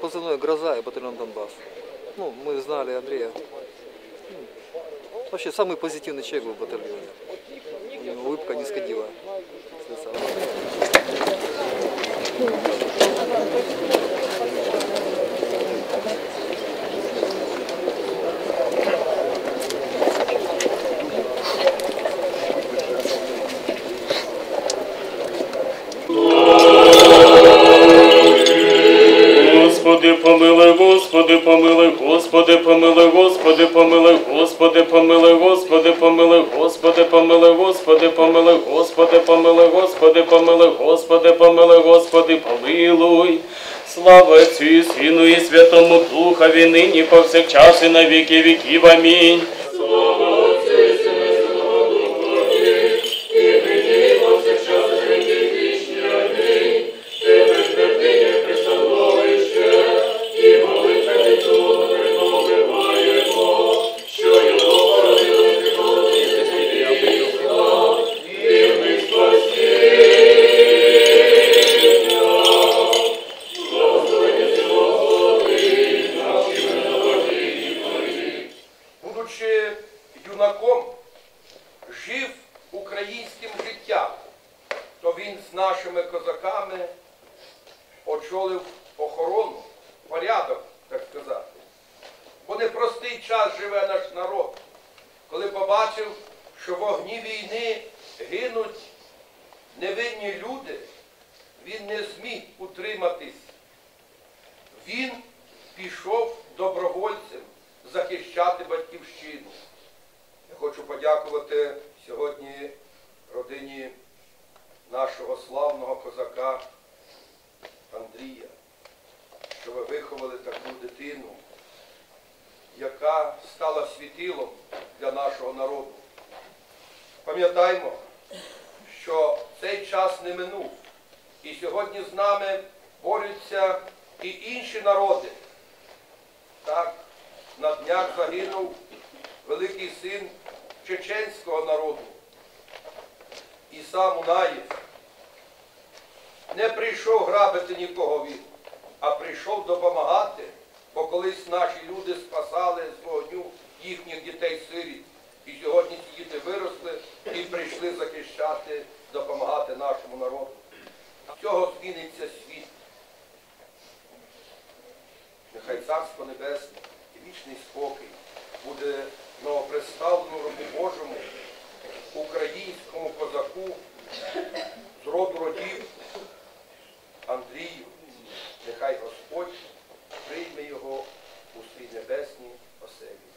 позывной «Гроза» и батальон «Донбасс». Ну, мы знали Андрея. Вообще, самый позитивный человек был в батальоне. У улыбка не сходила с. Помилуй, Господи, помилуй, Господи, помилуй, Господи, помилуй, Господи, помилуй, Господи, помилуй, Господи, помилуй, Господи, помилуй, Господи, помилуй, Господи, помилуй, Господи, помилуй, Господи, помилуй. Слава Отцю Сину і Святому Духові, нині повсякчас і на віки віків. Амінь. Юнаком, жив українським життям, то він з нашими козаками очолив охорону, порядок, так сказати. Бо непростий час живе наш народ, коли побачив, що в огні війни гинуть невинні люди, він не зміг утриматись. Він пішов добровольцем захищати батьківщину. Я хочу подякувати сьогодні родині нашого славного козака Андрія, що ви виховали таку дитину, яка стала світилом для нашого народу. Пам'ятаймо, що цей час не минув, і сьогодні з нами борються і інші народи. Так, на днях загинув великий син чеченського народу. І сам Унаєв не прийшов грабити нікого він, а прийшов допомагати, бо колись наші люди спасали з вогню їхніх дітей-сиріт. І сьогодні ці діти виросли і прийшли захищати, допомагати нашому народу. Цього зміниться світ. Нехай Царство Небесне і вічний спокій буде новопредставленому Божому, українському козаку з роду родів Андрію. Нехай Господь прийме його у свій небесній оселі.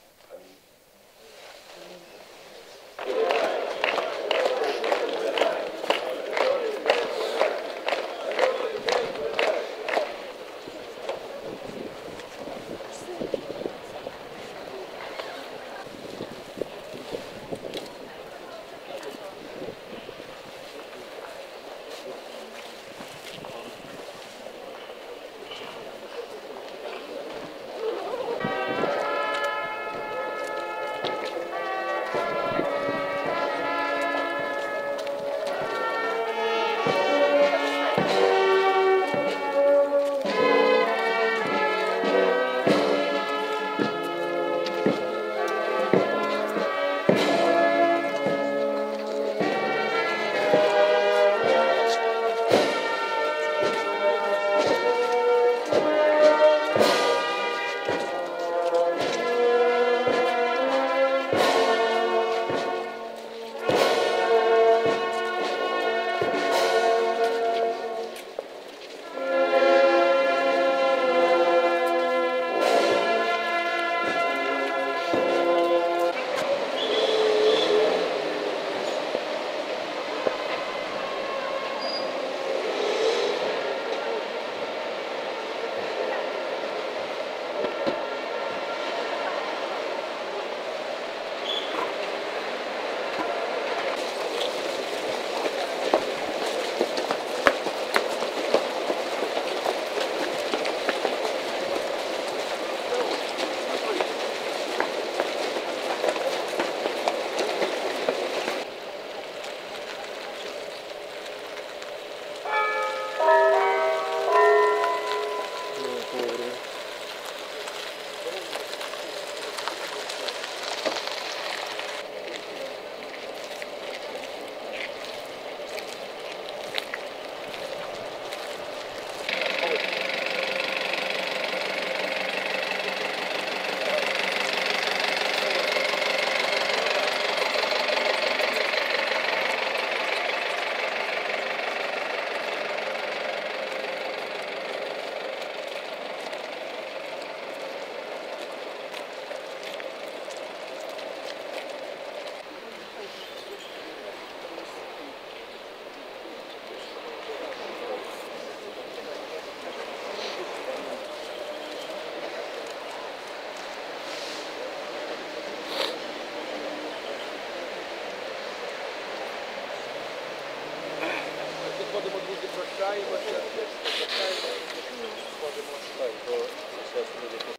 じゃあ次です。